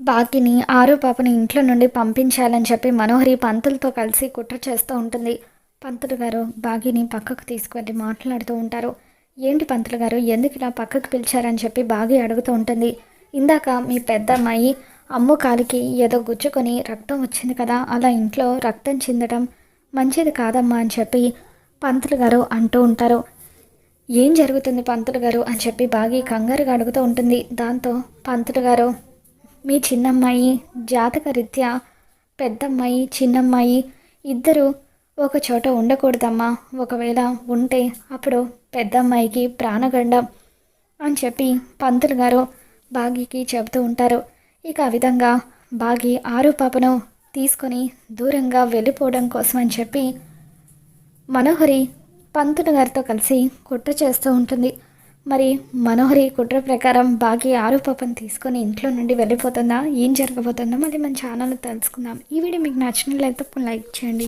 బాకిని ఆరు పాపని ఇంట్లో నుండి పంపించాలని చెప్పి మనోహరి పంతులతో కలిసి కుట్ర చేస్తూ ఉంటుంది. పంతులు గారు బాగిని పక్కకు తీసుకువెళ్ళి మాట్లాడుతూ ఉంటారు. ఏంటి పంతులు గారు ఎందుకు ఇలా పక్కకు పిలిచారని చెప్పి బాగి అడుగుతూ ఉంటుంది. ఇందాక మీ పెద్ద అమ్మాయి అమ్ము కాలికి ఏదో గుచ్చుకొని రక్తం వచ్చింది కదా అలా ఇంట్లో రక్తం చిందడం మంచిది కాదమ్మా అని చెప్పి పంతులు గారు అంటూ ఉంటారు. ఏం జరుగుతుంది పంతులు గారు అని చెప్పి బాగి కంగారుగా అడుగుతూ ఉంటుంది. దాంతో పంతులు గారు మీ చిన్నమ్మాయి జాతకరీత్యా పెద్దమ్మాయి చిన్నమ్మాయి ఇద్దరు ఒక చోట ఉండకూడదమ్మా. ఒకవేళ ఉంటే అప్పుడు పెద్దమ్మాయికి ప్రాణగండం అని చెప్పి పంతులు గారు బాగికి చెబుతూ ఉంటారు. ఇక ఆ విధంగా బాగి ఆరు పాపను తీసుకొని దూరంగా వెళ్ళిపోవడం కోసం అని చెప్పి మనోహరి పంతులు గారితో కలిసి కుట్ర చేస్తూ ఉంటుంది. మరి మనోహరి కుట్ర ప్రకారం బాకీ ఆరు పాపను తీసుకొని ఇంట్లో నుండి వెళ్ళిపోతుందా? ఏం జరగబోతుందో మళ్ళీ మన ఛానల్ తెలుసుకుందాం. ఈ వీడియో మీకు నచ్చినట్లయితే లైక్ చేయండి.